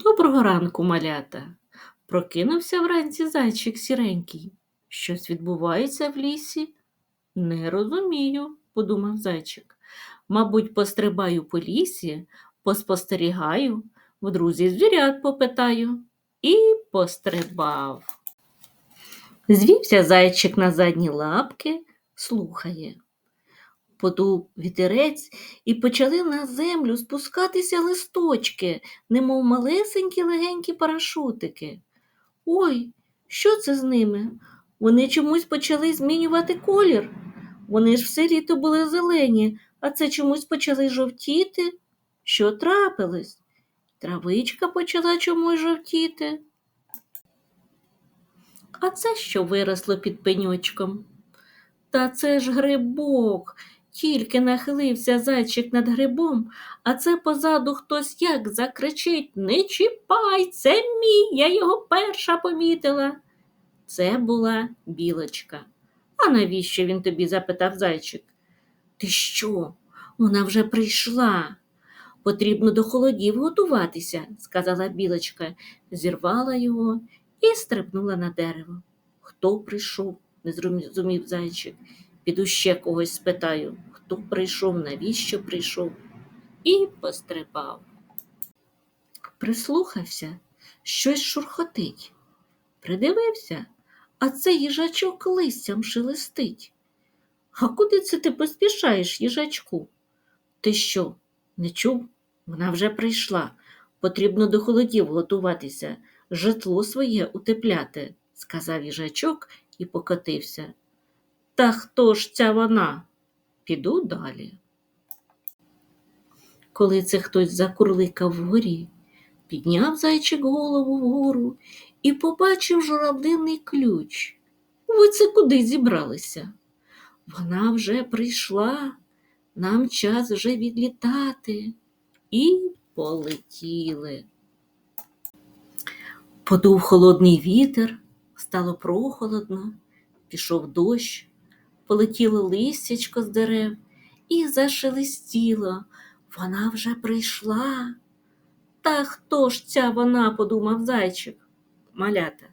Доброго ранку, малята. Прокинувся вранці зайчик сіренький. Щось відбувається в лісі? Не розумію, подумав зайчик. Мабуть, пострибаю по лісі, поспостерігаю, в друзі звірят попитаю і пострибав. Звівся зайчик на задні лапки, слухає. Подув вітерець і почали на землю спускатися листочки, немов малесенькі легенькі парашутики. Ой, що це з ними? Вони чомусь почали змінювати колір. Вони ж все літо були зелені, а це чомусь почали жовтіти. Що трапилось? Травичка почала чомусь жовтіти. А це що виросло під пеньочком? Та це ж грибок. Тільки нахилився зайчик над грибом, а це позаду хтось як закричить Не чіпай, це мій, я його перша помітила. Це була білочка. А навіщо він тобі? запитав зайчик. Ти що? Вона вже прийшла. Потрібно до холодів готуватися, сказала білочка, зірвала його і стрибнула на дерево. Хто прийшов? не зрозумів зайчик. Піду ще когось спитаю, хто прийшов, навіщо прийшов, і пострибав. Прислухався, щось шурхотить. Придивився, а це їжачок листям шелестить. А куди це ти поспішаєш, їжачку? Ти що, не чув? Вона вже прийшла. Потрібно до холодів готуватися, житло своє утепляти, сказав їжачок і покотився. Та хто ж ця вона? Піду далі. Коли це хтось закурликав вгорі, підняв зайчик голову вгору і побачив журавлиний ключ. Ви це куди зібралися? Вона вже прийшла, нам час вже відлітати. І полетіли. Подув холодний вітер, стало прохолодно, пішов дощ, полетіло листячко з дерев і зашелестіло. Вона вже прийшла. Та хто ж ця вона, подумав зайчик. Малята,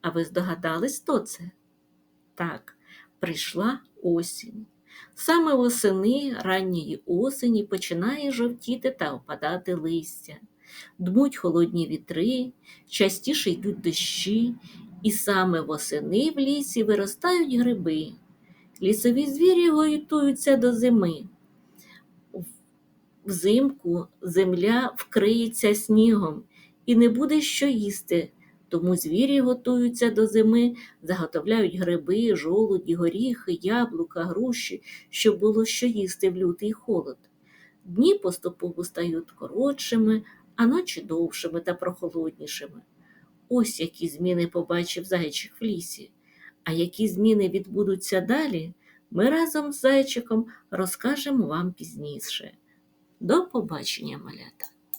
а ви здогадались, хто це? Так, прийшла осінь. Саме восени ранньої осені починає жовтіти та опадати листя. Дмуть холодні вітри, частіше йдуть дощі, і саме восени в лісі виростають гриби. Лісові звірі готуються до зими. Взимку земля вкриється снігом і не буде що їсти, тому звірі готуються до зими, заготовляють гриби, жолуді, горіхи, яблука, груші, щоб було що їсти в лютий холод. Дні поступово стають коротшими, а ночі довшими та прохолоднішими. Ось які зміни побачив зайчик в лісі. А які зміни відбудуться далі, ми разом з зайчиком розкажемо вам пізніше. До побачення, малята!